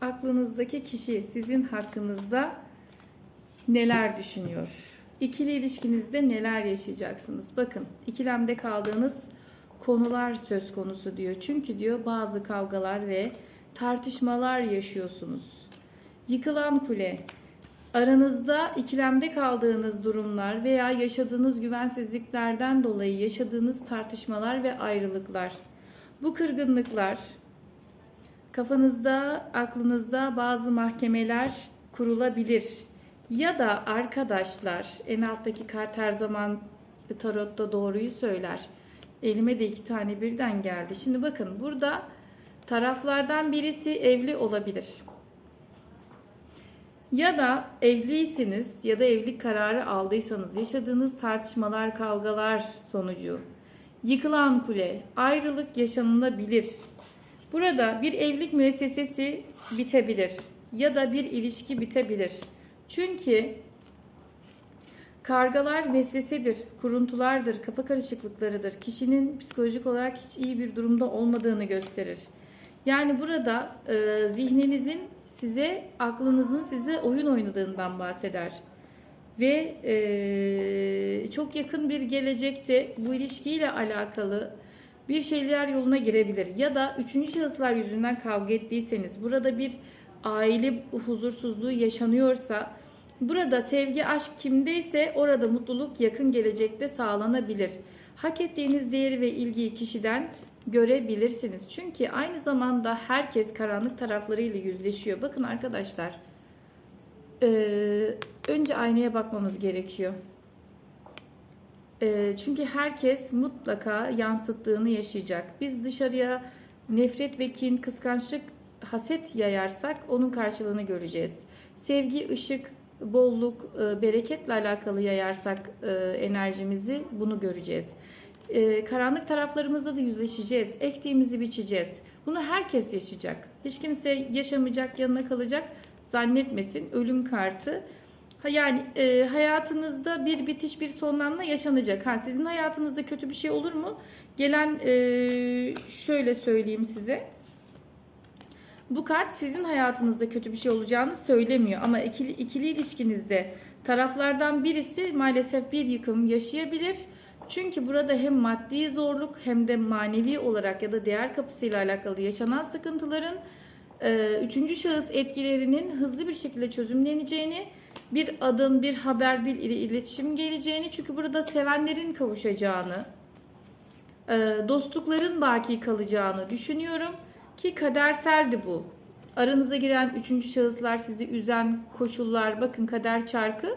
aklınızdaki kişi sizin hakkınızda neler düşünüyor? İkili ilişkinizde neler yaşayacaksınız? Bakın ikilemde kaldığınız konular söz konusu diyor. Çünkü diyor bazı kavgalar ve tartışmalar yaşıyorsunuz. Yıkılan kule. Aranızda ikilemde kaldığınız durumlar veya yaşadığınız güvensizliklerden dolayı yaşadığınız tartışmalar ve ayrılıklar. Bu kırgınlıklar kafanızda, aklınızda bazı mahkemeler kurulabilir. Ya da arkadaşlar, en alttaki kart her zaman tarotta doğruyu söyler. Elime de iki tane birden geldi. Şimdi bakın burada taraflardan birisi evli olabilir. Ya da evliyseniz ya da evlilik kararı aldıysanız yaşadığınız tartışmalar, kavgalar sonucu yıkılan kule, ayrılık yaşanılabilir. Burada bir evlilik müessesesi bitebilir ya da bir ilişki bitebilir. Çünkü kargalar vesvesedir, kuruntulardır, kafa karışıklıklarıdır. Kişinin psikolojik olarak hiç iyi bir durumda olmadığını gösterir. Yani burada e, zihninizin size, aklınızın size oyun oynadığından bahseder. Ve e, çok yakın bir gelecekte bu ilişkiyle alakalı bir şeyler yoluna girebilir. Ya da üçüncü şahıslar yüzünden kavga ettiyseniz, burada bir aile huzursuzluğu yaşanıyorsa, burada sevgi, aşk kimdeyse orada mutluluk yakın gelecekte sağlanabilir. Hak ettiğiniz değeri ve ilgiyi kişiden görebilirsiniz. Çünkü aynı zamanda herkes karanlık taraflarıyla yüzleşiyor. Bakın arkadaşlar, önce aynaya bakmamız gerekiyor. Ee, çünkü herkes mutlaka yansıttığını yaşayacak. Biz dışarıya nefret ve kin, kıskançlık, haset yayarsak onun karşılığını göreceğiz. Sevgi, ışık, bolluk, e, bereketle alakalı yayarsak e, enerjimizi bunu göreceğiz. E, karanlık taraflarımızla da yüzleşeceğiz. Ektiğimizi biçeceğiz. Bunu herkes yaşayacak. Hiç kimse yaşamayacak, yanına kalacak zannetmesin. Ölüm kartı. Yani e, hayatınızda bir bitiş, bir sonlanma yaşanacak. Ha, sizin hayatınızda kötü bir şey olur mu? Gelen e, şöyle söyleyeyim size. Bu kart sizin hayatınızda kötü bir şey olacağını söylemiyor ama ikili, ikili ilişkinizde taraflardan birisi maalesef bir yıkım yaşayabilir. Çünkü burada hem maddi zorluk hem de manevi olarak ya da değer kapısıyla alakalı yaşanan sıkıntıların e, üçüncü şahıs etkilerinin hızlı bir şekilde çözümleneceğini, bir adım, bir haber, bir ile iletişim geleceğini, çünkü burada sevenlerin kavuşacağını, e, dostlukların baki kalacağını düşünüyorum ki kaderseldi bu. Aranıza giren üçüncü şahıslar sizi üzen koşullar, bakın kader çarkı,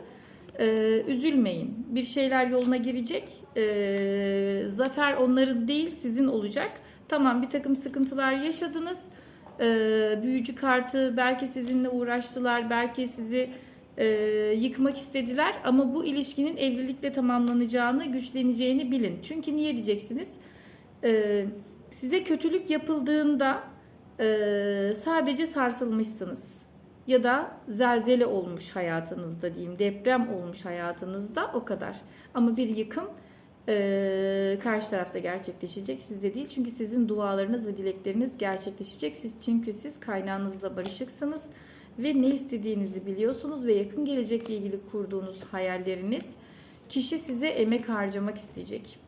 e, üzülmeyin. Bir şeyler yoluna girecek, e, zafer onların değil sizin olacak. Tamam bir takım sıkıntılar yaşadınız, büyücü kartı belki sizinle uğraştılar, belki sizi e, yıkmak istediler ama bu ilişkinin evlilikle tamamlanacağını, güçleneceğini bilin. Çünkü niye diyeceksiniz? E, size kötülük yapıldığında e, sadece sarsılmışsınız ya da zelzele olmuş hayatınızda diyeyim, deprem olmuş hayatınızda o kadar. Ama bir yıkım e, karşı tarafta gerçekleşecek sizde değil. Çünkü sizin dualarınız ve dilekleriniz gerçekleşecek. Siz, çünkü siz kaynağınızla barışıksınız ve ne istediğinizi biliyorsunuz ve yakın gelecekle ilgili kurduğunuz hayalleriniz kişi size emek harcamak isteyecek.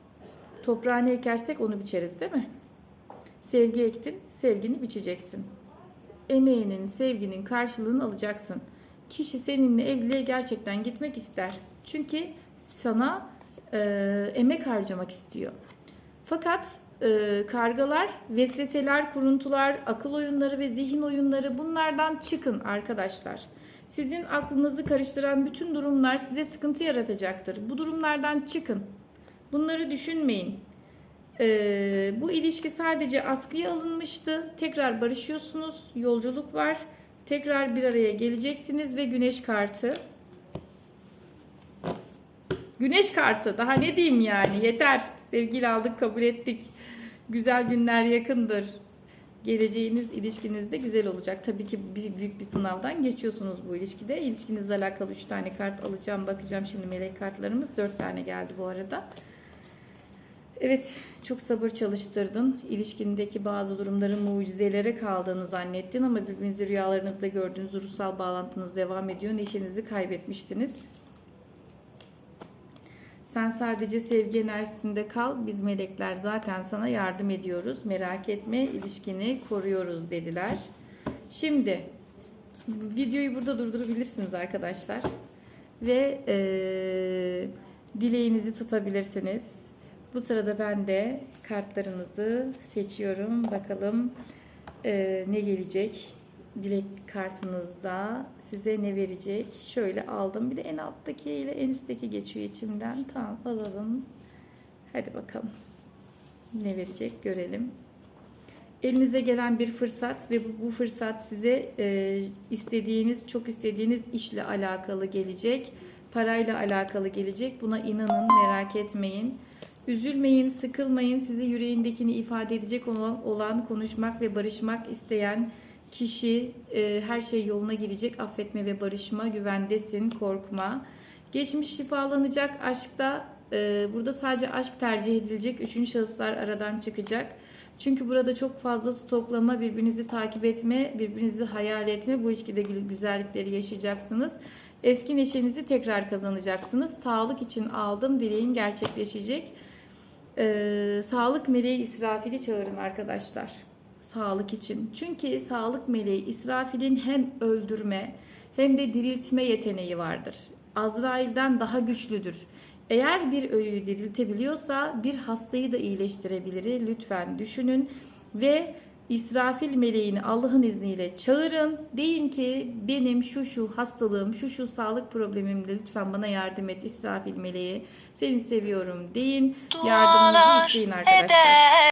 Toprağını ekersek onu biçeriz değil mi? Sevgi ektin, sevgini biçeceksin. Emeğinin, sevginin karşılığını alacaksın. Kişi seninle evliliğe gerçekten gitmek ister. Çünkü sana e, emek harcamak istiyor. Fakat e, kargalar, vesveseler, kuruntular, akıl oyunları ve zihin oyunları bunlardan çıkın arkadaşlar. Sizin aklınızı karıştıran bütün durumlar size sıkıntı yaratacaktır. Bu durumlardan çıkın. Bunları düşünmeyin. E, bu ilişki sadece askıya alınmıştı. Tekrar barışıyorsunuz. Yolculuk var. Tekrar bir araya geleceksiniz ve güneş kartı. Güneş kartı. Daha ne diyeyim yani? Yeter. Sevgiyle aldık, kabul ettik. Güzel günler yakındır. Geleceğiniz ilişkinizde güzel olacak. Tabii ki bir, büyük bir sınavdan geçiyorsunuz bu ilişkide. İlişkinizle alakalı 3 tane kart alacağım, bakacağım. Şimdi melek kartlarımız 4 tane geldi bu arada. Evet, çok sabır çalıştırdın. İlişkindeki bazı durumların mucizelere kaldığını zannettin ama birbirinizi rüyalarınızda gördüğünüz ruhsal bağlantınız devam ediyor. Neşenizi kaybetmiştiniz. Sen sadece sevgi enerjisinde kal. Biz melekler zaten sana yardım ediyoruz. Merak etme, ilişkini koruyoruz dediler. Şimdi videoyu burada durdurabilirsiniz arkadaşlar. Ve eee, dileğinizi tutabilirsiniz. Bu sırada ben de kartlarınızı seçiyorum. Bakalım eee, ne gelecek. Dilek kartınızda size ne verecek? Şöyle aldım. Bir de en alttaki ile en üstteki geçiyor içimden. Tamam alalım. Hadi bakalım. Ne verecek görelim. Elinize gelen bir fırsat ve bu, bu fırsat size e, istediğiniz, çok istediğiniz işle alakalı gelecek. Parayla alakalı gelecek. Buna inanın, merak etmeyin. Üzülmeyin, sıkılmayın. Sizi yüreğindekini ifade edecek olan, olan konuşmak ve barışmak isteyen kişi e, her şey yoluna girecek. Affetme ve barışma, güvendesin, korkma. Geçmiş şifalanacak, aşkta e, burada sadece aşk tercih edilecek. Üçüncü şahıslar aradan çıkacak. Çünkü burada çok fazla stoklama, birbirinizi takip etme, birbirinizi hayal etme, bu ilişkide gü- güzellikleri yaşayacaksınız. Eski neşenizi tekrar kazanacaksınız. Sağlık için aldım, dileğin gerçekleşecek. Ee, sağlık meleği İsrafil'i çağırın arkadaşlar. Sağlık için. Çünkü sağlık meleği İsrafil'in hem öldürme hem de diriltme yeteneği vardır. Azrail'den daha güçlüdür. Eğer bir ölüyü diriltebiliyorsa bir hastayı da iyileştirebilir. Lütfen düşünün ve İsrafil meleğini Allah'ın izniyle çağırın. Deyin ki benim şu şu hastalığım, şu şu sağlık problemimde lütfen bana yardım et İsrafil meleği. Seni seviyorum deyin. Yardımınızı isteyin arkadaşlar.